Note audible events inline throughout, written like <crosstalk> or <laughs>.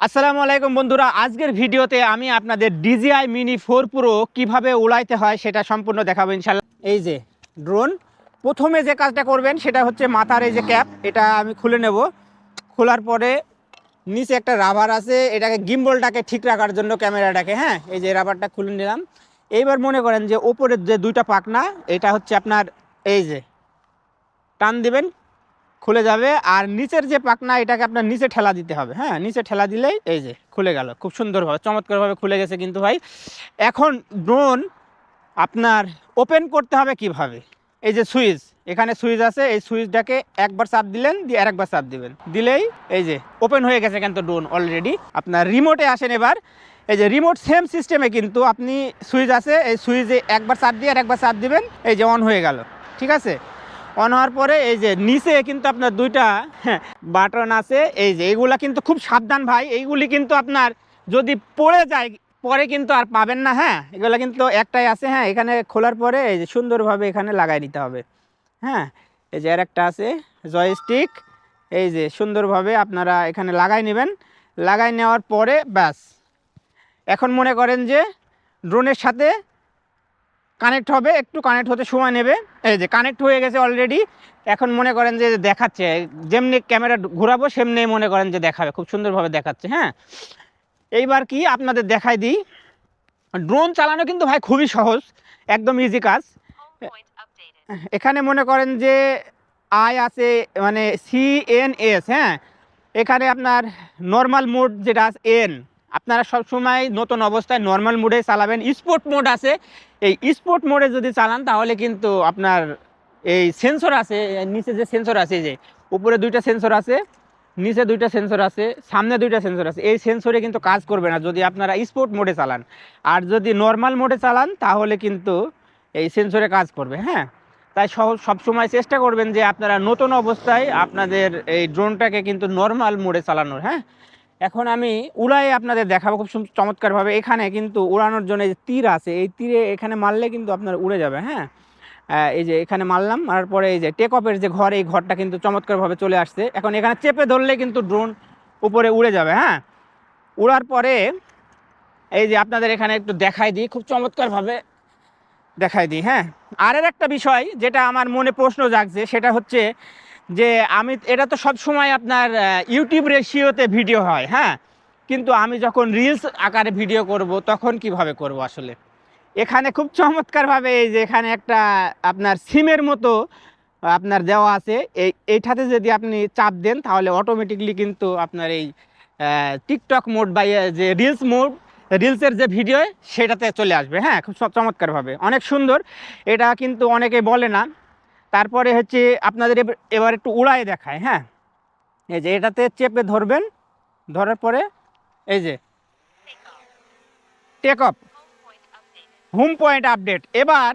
আসসালামু আলাইকুম বন্ধুরা, আজকের ভিডিওতে আমি আপনাদের ডিজিআই মিনি ফোর প্রো কীভাবে উড়াইতে হয় সেটা সম্পূর্ণ দেখাবো ইনশাল্লাহ। এই যে ড্রোন প্রথমে যে কাজটা করবেন সেটা হচ্ছে মাথার এই যে ক্যাপ এটা আমি খুলে নেব। খোলার পরে নিচে একটা রাবার আছে, এটাকে গিম্বলটাকে ঠিক রাখার জন্য ক্যামেরাটাকে হ্যাঁ এই যে রাবারটা খুলে নিলাম। এইবার মনে করেন যে ওপরের যে দুইটা পাকনা, এটা হচ্ছে আপনার এই যে, টান দিবেন খুলে যাবে আর নিচের যে পাকনা, এটাকে আপনার নিচে ঠেলা দিতে হবে। হ্যাঁ নিচে ঠেলা দিলেই এই যে খুলে গেল। খুব সুন্দরভাবে, চমৎকারভাবে খুলে গেছে কিন্তু ভাই। এখন ড্রোন আপনার ওপেন করতে হবে কীভাবে? এই যে সুইচ এখানে সুইচ আছে, এই সুইচটাকে একবার চাপ দিলেন, দিয়ে আরেকবার চাপ দিবেন। দিলেই এই যে ওপেন হয়ে গেছে কিন্তু ড্রোন অলরেডি আপনার রিমোটে আসেন এবার। এই যে রিমোট সেম সিস্টেমে কিন্তু আপনি সুইচ আছে, এই সুইচে একবার চাপ দিয়ে আর একবার চাপ দিবেন, এই যে অন হয়ে গেল। ঠিক আছে? অন হওয়ার পরে এই যে নিচে কিন্তু আপনার দুইটা বাটন আছে। এই যে এইগুলা কিন্তু খুব সাবধান ভাই। এইগুলি কিন্তু আপনার যদি পড়ে যায়, পরে কিন্তু আর পাবেন না হ্যাঁ? এগুলো কিন্তু একটাই আছে হ্যাঁ? এখানে খোলার পরে এই যে সুন্দরভাবে এখানে লাগাই নিতে হবে হ্যাঁ? এই যে আর একটা আছে জয়স্টিক এই যে সুন্দরভাবে আপনারা এখানে লাগাই নেবেন। লাগাই নেওয়ার পরে ব্যাস। এখন মনে করেন যে ড্রোনের সাথে কানেক্ট হবে, একটু কানেক্ট হতে সময় নেবে। এই যে কানেক্ট হয়ে গেছে অলরেডি এখন মনে করেন যে দেখাচ্ছে, যেমনি ক্যামেরা ঘোরাবো, সেমনি মনে করেন যে দেখাবে, খুব সুন্দরভাবে দেখাচ্ছে হ্যাঁ? এইবার কি আপনাদের দেখাই দিই। ড্রোন চালানো কিন্তু ভাই খুবই সহজ, একদম ইজি কাজ. এখানে মনে করেন যে আই আছে মানে সি এন এস হ্যাঁ? এখানে আপনার নর্মাল মোড যেটা আছে এন আপনারা সবসময় নতুন অবস্থায় নর্মাল মোডে চালাবেন। স্পোর্ট মোড আছে। এই স্পোর্ট মোডে যদি চালান, তাহলে কিন্তু আপনার এই সেন্সর আছে, নিচে যে সেন্সর আছে যে উপরে দুইটা সেন্সর আছে, নিচে দুইটা সেন্সর আছে, সামনে দুইটা সেন্সর আছে, এই সেন্সরে কিন্তু কাজ করবে না যদি আপনারা স্পোর্ট মোডে চালান। আর যদি নর্মাল মোডে চালান, তাহলে কিন্তু এই সেন্সরে কাজ করবে হ্যাঁ? তাই সব- সবসময় চেষ্টা করবেন যে আপনারা নতুন অবস্থায় আপনাদের এই ড্রোনটাকে কিন্তু নর্মাল মোডে চালানোর হ্যাঁ? এখন আমি উড়াই আপনাদের দেখাবো খুব চমৎকারভাবে। এখানে কিন্তু উড়ানোর জন্য যে তীর আছে, এই তীরে এখানে মারলে কিন্তু আপনার উড়ে যাবে হ্যাঁ? এই যে এখানে মারলাম, মারার পরে এই যে টেক অফের যে ঘর, এই ঘরটা কিন্তু চমৎকারভাবে চলে আসছে। এখন এখানে চেপে ধরলে কিন্তু ড্রোন উপরে উড়ে যাবে হ্যাঁ? উড়ার পরে এই যে আপনাদের এখানে একটু দেখাই দিই, খুব চমৎকারভাবে দেখাই দিই হ্যাঁ? আরের একটা বিষয় যেটা আমার মনে প্রশ্ন জাগছে, সেটা হচ্ছে যে আমি, এটা তো সব সময় আপনার ইউটিউব রেশিওতে ভিডিও হয় হ্যাঁ? কিন্তু আমি যখন রিলস আকারে ভিডিও করব, তখন কীভাবে করব আসলে? এখানে খুব চমৎকারভাবে এই যে এখানে একটা আপনার সিমের মতো আপনার দেওয়া আছে। এই, এইটাতে যদি আপনি চাপ দেন, তাহলে অটোমেটিকলি কিন্তু আপনার এই টিকটক মোড বা ইয়ে যে রিলস মোড রিলসের যে ভিডিও সেটাতে চলে আসবে হ্যাঁ? খুব চমৎকারভাবে। অনেক সুন্দর। এটা কিন্তু অনেকে বলে না তারপরে হচ্ছে আপনাদের এবার- একটু উড়ায় দেখায় হ্যাঁ এই যে এটাতে চেপে ধরবেন, ধরার পরে এই যে take off. Home point update এবার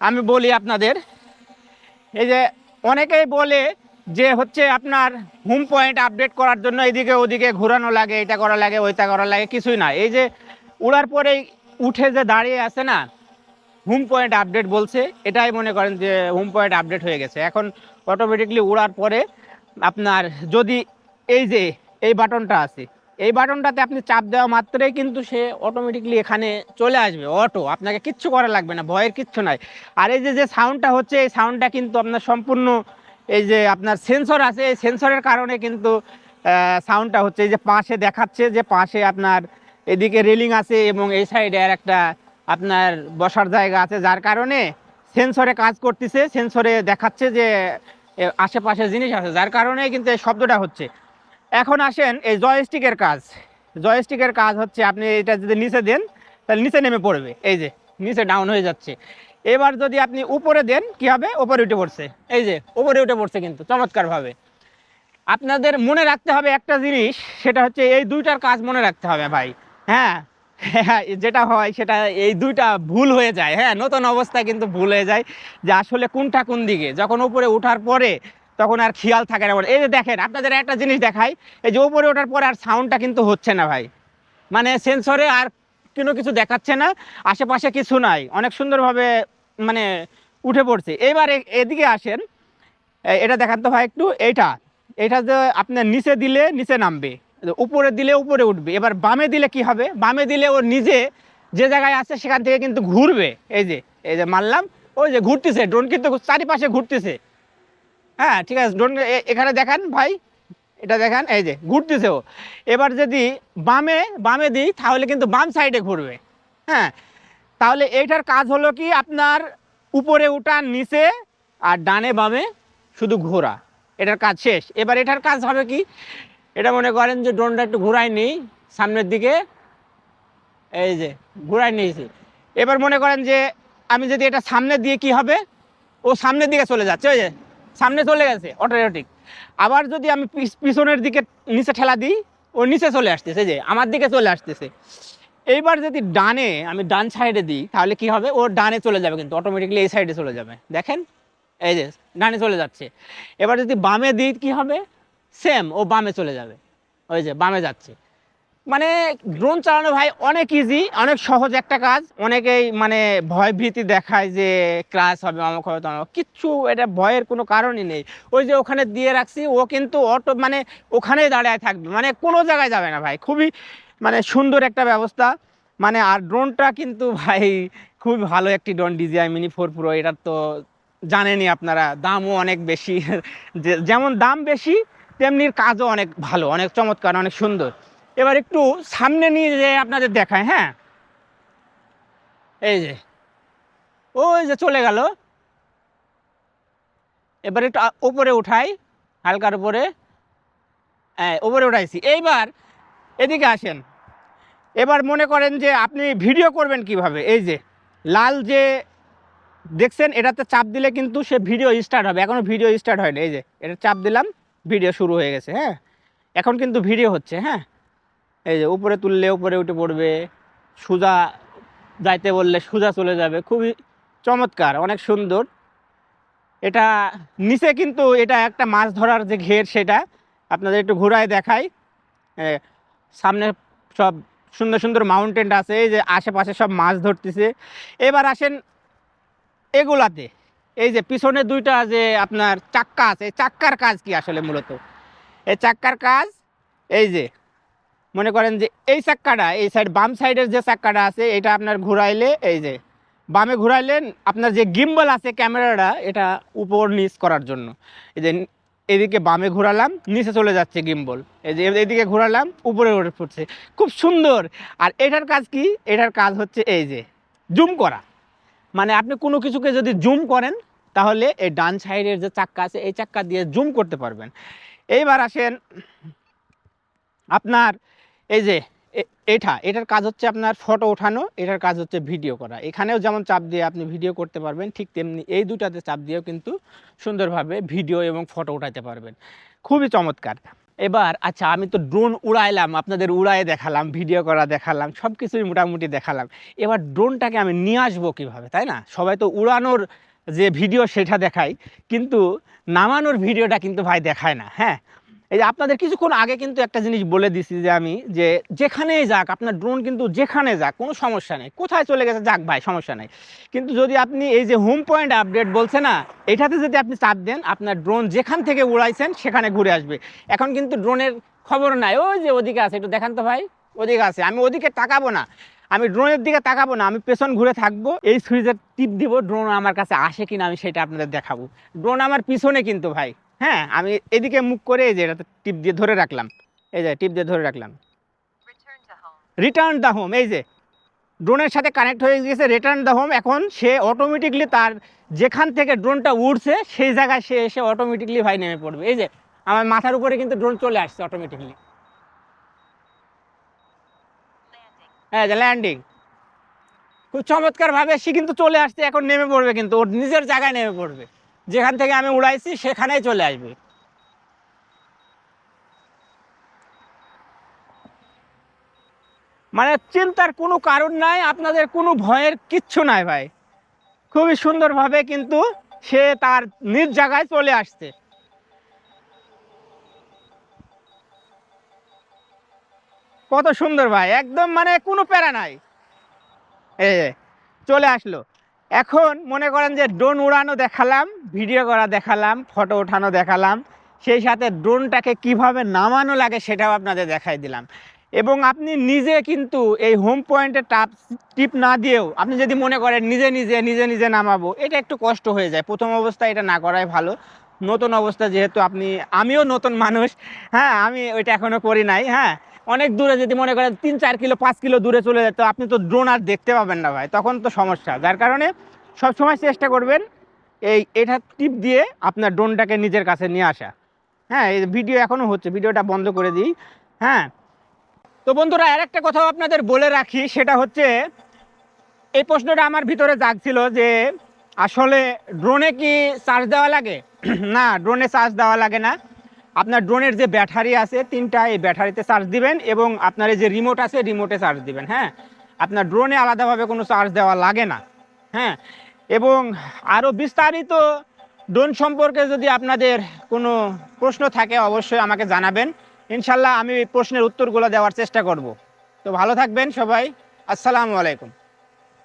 আমি বলি আপনাদের, এই যে অনেকেই বলে যে হচ্ছে আপনার হোম পয়েন্ট আপডেট করার জন্য এদিকে ওদিকে ঘোরানো লাগে, এটা করা লাগে, ওইটা করা লাগে, কিছুই না এই যে উড়ার পরেই উঠে যে দাঁড়িয়ে আছে না হোম পয়েন্ট আপডেট বলছে, এটাই মনে করেন যে হোম পয়েন্ট আপডেট হয়ে গেছে। এখন অটোমেটিকলি উড়ার পরে আপনার যদি এই যে, এই বাটনটা আছে, এই বাটনটাতে আপনি চাপ দেওয়া মাত্রই কিন্তু সে অটোমেটিকলি এখানে চলে আসবে অটো আপনাকে কিচ্ছু করা লাগবে না, ভয়ের কিচ্ছু নাই। আর এই যে যে সাউন্ডটা হচ্ছে, এই সাউন্ডটা কিন্তু আপনার সম্পূর্ণ এই যে আপনার সেন্সর আছে, এই সেন্সরের কারণে কিন্তু সাউন্ডটা হচ্ছে এই যে পাশে দেখাচ্ছে, যে পাশে আপনার এদিকে রেলিং আছে এবং এই সাইডে আর একটা আপনার বসার জায়গা আছে, যার কারণে সেন্সরে কাজ করতেছে সেন্সরে দেখাচ্ছে যে আশেপাশে জিনিস আছে, যার কারণে কিন্তু এই শব্দটা হচ্ছে। এখন আসেন এই জয়স্টিকের কাজ। জয়স্টিকের কাজ হচ্ছে, আপনি এটা যদি নিচে দেন, তাহলে নিচে নেমে পড়বে। এই যে, নিচে ডাউন হয়ে যাচ্ছে। এবার যদি আপনি উপরে দেন, কি হবে? উপরে উঠে পড়ছে। এই যে, উপরে উঠে পড়ছে কিন্তু, চমৎকারভাবে। আপনাদের মনে রাখতে হবে একটা জিনিস, সেটা হচ্ছে এই দুইটার কাজ মনে রাখতে হবে ভাই। হ্যাঁ হ্যাঁ, যেটা হয় সেটা এই দুইটা ভুল হয়ে যায়। হ্যাঁ নতুন অবস্থায় কিন্তু ভুল হয়ে যায় যে আসলে কোনটা কোন দিকে। যখন উপরে ওঠার পরে তখন আর খেয়াল থাকে না। এই যে দেখেন আপনাদের একটা জিনিস দেখাই এই যে উপরে ওঠার পরে আর সাউন্ডটা কিন্তু হচ্ছে না ভাই। মানে সেন্সরে আর কোনো কিছু দেখাচ্ছে না আশেপাশে কিছু নাই। অনেক সুন্দরভাবে মানে উঠে পড়ছে। এবার এদিকে আসেন এটা দেখান তো ভাই একটু এইটা। এটা যে আপনার নিচে দিলে নিচে নামবে। উপরে দিলে উপরে উঠবে। এবার বামে দিলে কি হবে? বামে দিলে ও নিজে যে জায়গায় আছে সেখান থেকে কিন্তু ঘুরবে। এই যে এই যে মারলাম, ওই যে ঘুরতেছে। ড্রোন কিন্তু চারিপাশে ঘুরতেছে। হ্যাঁ ঠিক আছে ড্রোন এখানে দেখান ভাই, এটা দেখান, এই যে ঘুরতেছে ও। এবার যদি বামে বামে দিই, তাহলে কিন্তু বাম সাইডে ঘুরবে। হ্যাঁ তাহলে এইটার কাজ হলো কি? আপনার উপরে উঠান নিচে আর ডানে বামে শুধু ঘোরা। এটার কাজ শেষ। এবার এটার কাজ হবে কি? এটা মনে করেন যে ড্রোনটা একটু ঘুরাই নিই, সামনের দিকে। এই যে ঘুরাই নিয়েছি। এবার মনে করেন যে আমি যদি এটা সামনে দিয়ে কি হবে? ও সামনের দিকে চলে যাচ্ছে, ওই যে, সামনে চলে গেছে অটোমেটিক আবার যদি আমি পিছ- পিছনের দিকে নিচে ঠেলা দিই, ও নিচে চলে আসতেছে যে, আমার দিকে চলে আসতেছে। এইবার যদি ডানে আমি ডান সাইডে দিই, তাহলে কি হবে? ও ডানে চলে যাবে কিন্তু অটোমেটিকলি এই সাইডে চলে যাবে। দেখেন? এই যে, ডানে চলে যাচ্ছে। এবার যদি বামে দিই, কি হবে? সেম ও বামে চলে যাবে। ওই যে, বামে যাচ্ছে। মানে ড্রোন চালানো ভাই অনেক ইজি অনেক সহজ একটা কাজ। অনেকেই মানে ভয় ভীতি দেখায় যে ক্লাস হবে আমাকে হবে তমক কিচ্ছু, এটা ভয়ের কোনো কারণই নেই। ওই যে ওখানে দিয়ে রাখছি, ও কিন্তু অটো মানে ওখানেই দাঁড়ায় থাকবে। মানে কোনো জায়গায় যাবে না ভাই। খুবই মানে সুন্দর একটা ব্যবস্থা। মানে আর ড্রোনটা কিন্তু ভাই খুবই ভালো একটি drone DJI mini four pro এটার তো জানেনই আপনারা, দামও অনেক বেশি। <laughs> যেমন দাম বেশি তেমনি কাজও অনেক ভালো, অনেক চমৎকার, অনেক সুন্দর। এবার একটু সামনে নিয়ে যে আপনাদের দেখায় হ্যাঁ? এই যে, ওই যে চলে গেল। এবার একটু উপরে উঠাই, হালকার উপরে। হ্যাঁ উপরে উঠাইছি। এইবার এদিকে আসেন। এবার মনে করেন যে আপনি ভিডিও করবেন কীভাবে? এই যে, লাল যে দেখছেন, এটাতে চাপ দিলে কিন্তু সে ভিডিও স্টার্ট হবে। এখনও ভিডিও স্টার্ট হয়নি। এই যে, এটা চাপ দিলাম। ভিডিও শুরু হয়ে গেছে হ্যাঁ? এখন কিন্তু ভিডিও হচ্ছে হ্যাঁ? এই যে উপরে তুললে উপরে উঠে পড়বে, সোজা যাইতে বললে সোজা চলে যাবে, খুবই চমৎকার, অনেক সুন্দর। এটা নিচে কিন্তু এটা একটা মাছ ধরার যে ঘের সেটা, আপনাদের একটু ঘোরায় দেখাই। সামনে সব সুন্দর সুন্দর মাউন্টেন আছে, এই যে আশেপাশে সব মাছ ধরতেছে। এবার আসেন এগুলাতে। এই যে পিছনে দুইটা যে আপনার চাক্কা আছে, এই চাক্কার কাজ কি আসলে মূলত? এই চাক্কার কাজ, এই যে, মনে করেন যে এই চাক্কাটা, এই সাইড বাম সাইডের যে চাক্কাটা আছে, এটা আপনার ঘুরাইলে, এই যে, বামে ঘুরাইলেন আপনার যে গিম্বল আছে ক্যামেরাটা, এটা উপর নিচ করার জন্য। এই যে, এদিকে বামে ঘোরালাম, নিচে চলে যাচ্ছে গিম্বল এই যে, এদিকে ঘোরালাম, উপরে উঠে পড়ছে খুব সুন্দর। আর এটার কাজ কি? এটার কাজ হচ্ছে এই যে জুম করা। মানে আপনি কোনো কিছুকে যদি জুম করেন, তাহলে এই ডান সাইডের যে চাক্কা আছে, এই চাক্কা দিয়ে জুম করতে পারবেন। এইবার আসেন, আপনার এই যে এটা, এটার কাজ হচ্ছে আপনার ফটো ওঠানো, এটার কাজ হচ্ছে ভিডিও করা। এখানেও যেমন চাপ দিয়ে আপনি ভিডিও করতে পারবেন, ঠিক তেমনি এই দুটাতে চাপ দিয়েও কিন্তু সুন্দরভাবে ভিডিও এবং ফটো উঠাতে পারবেন। খুবই চমৎকার। এবার আচ্ছা আমি তো ড্রোন উড়াইলাম, আপনাদের উড়ায় দেখালাম ভিডিও করা দেখালাম সব কিছুই মোটামুটি দেখালাম। এবার ড্রোনটাকে আমি নিয়ে আসব কীভাবে, তাই না? সবাই তো উড়ানোর যে ভিডিও সেটা দেখায় কিন্তু নামানোর ভিডিওটা কিন্তু ভাই দেখায় না হ্যাঁ? এই যে আপনাদের কিছুক্ষণ আগে কিন্তু একটা জিনিস বলে দিছি যে আমি, যে যেখানেই যাক, আপনার ড্রোন কিন্তু যেখানে যাক, কোনো সমস্যা নেই। কোথায় চলে গেছে, যাক ভাই, সমস্যা নেই। কিন্তু যদি আপনি এই যে হোম পয়েন্ট আপডেট বলছে না, এটাতে যদি আপনি চাপ দেন, আপনার ড্রোন যেখান থেকে উড়াইছেন, সেখানে ঘুরে আসবে। এখন কিন্তু ড্রোনের খবর নাই। ওই যে ওদিকে আছে, একটু দেখান তো ভাই। ওদিকে আছে। আমি ওদিকে তাকাবো না। আমি ড্রোনের দিকে তাকাবো না। আমি পেছন ঘুরে থাকব। এই সুইচের টিপ দিব ড্রোন আমার কাছে আসে কিনা, আমি সেটা আপনাদের দেখাবো। ড্রোন আমার পিছনে কিন্তু ভাই। হ্যাঁ আমি এদিকে মুখ করে এই যে এটা টিপ দিয়ে ধরে রাখলাম। এই যে টিপ দিয়ে ধরে রাখলাম. রিটার্ন দ্য হোম এই যে। ড্রোনের সাথে কানেক্ট হয়ে গেছে রিটার্ন দ্য হোম এখন সে অটোমেটিকলি তার যেখান থেকে ড্রোনটা উড়ছে, সেই জায়গায় সে এসে অটোমেটিকলি ভাই নেমে পড়বে। এই যে, আমার মাথার উপরে কিন্তু ড্রোন চলে আসছে অটোমেটিকলি হ্যাঁ যে ল্যান্ডিং খুব চমৎকারভাবে সে কিন্তু চলে আসছে, এখন নেমে পড়বে কিন্তু, ওর নিজের জায়গায় নেমে পড়বে। যেখান থেকে আমি উড়াইছি, সেখানেই চলে আসবে। মানে চিন্তার কোনো কারণ নাই, আপনাদের কোনো ভয়ের কিচ্ছু নাই ভাই। খুবই সুন্দরভাবে কিন্তু সে তার নিজ জায়গায় চলে আসছে। কত সুন্দর ভাই, একদম মানে কোনো প্যারা নাই। এ চলে আসলো। এখন মনে করেন যে ড্রোন উড়ানো দেখালাম ভিডিও করা দেখালাম ফটো ওঠানো দেখালাম, সেই সাথে ড্রোনটাকে কীভাবে নামানো লাগে সেটাও আপনাদের দেখাই দিলাম। এবং আপনি নিজে কিন্তু এই হোম পয়েন্টে টাপ টিপ না দিয়েও আপনি যদি মনে করেন নিজে নিজে নিজে নিজে নামাবো, এটা একটু কষ্ট হয়ে যায়। প্রথম অবস্থায় এটা না করাই ভালো। নতুন অবস্থা যেহেতু আপনি, আমিও নতুন মানুষ হ্যাঁ আমি ওইটা এখনও করি নাই হ্যাঁ। অনেক দূরে যদি মনে করেন তিন, চার কিলো, পাঁচ কিলো দূরে চলে যেত আপনি তো ড্রোন আর দেখতে পাবেন না ভাই। তখন তো সমস্যা। যার কারণে সবসময় চেষ্টা করবেন এই, এটা টিপ দিয়ে আপনার ড্রোনটাকে নিজের কাছে নিয়ে আসা। হ্যাঁ এই ভিডিও এখনও হচ্ছে ভিডিওটা বন্ধ করে দিই। হ্যাঁ। তো বন্ধুরা আর একটা কথাও আপনাদের বলে রাখি, সেটা হচ্ছে, এই প্রশ্নটা আমার ভিতরে জাগছিল যে, আসলে ড্রোনে কি চার্জ <clears throat> দেওয়া লাগে? না ড্রোনে চার্জ দেওয়া লাগে না। আপনার ড্রোনের যে ব্যাটারি আছে, তিনটা এই ব্যাটারিতে চার্জ দিবেন এবং আপনার এই যে রিমোট আছে রিমোটে চার্জ দিবেন হ্যাঁ? আপনার ড্রোনে আলাদাভাবে কোনো চার্জ দেওয়া লাগে না হ্যাঁ? এবং আরও বিস্তারিত ড্রোন সম্পর্কে যদি আপনাদের কোনো প্রশ্ন থাকে, অবশ্যই আমাকে জানাবেন। ইনশাল্লাহ আমি প্রশ্নের উত্তরগুলো দেওয়ার চেষ্টা করব। তো ভালো থাকবেন সবাই। আসসালামু আলাইকুম।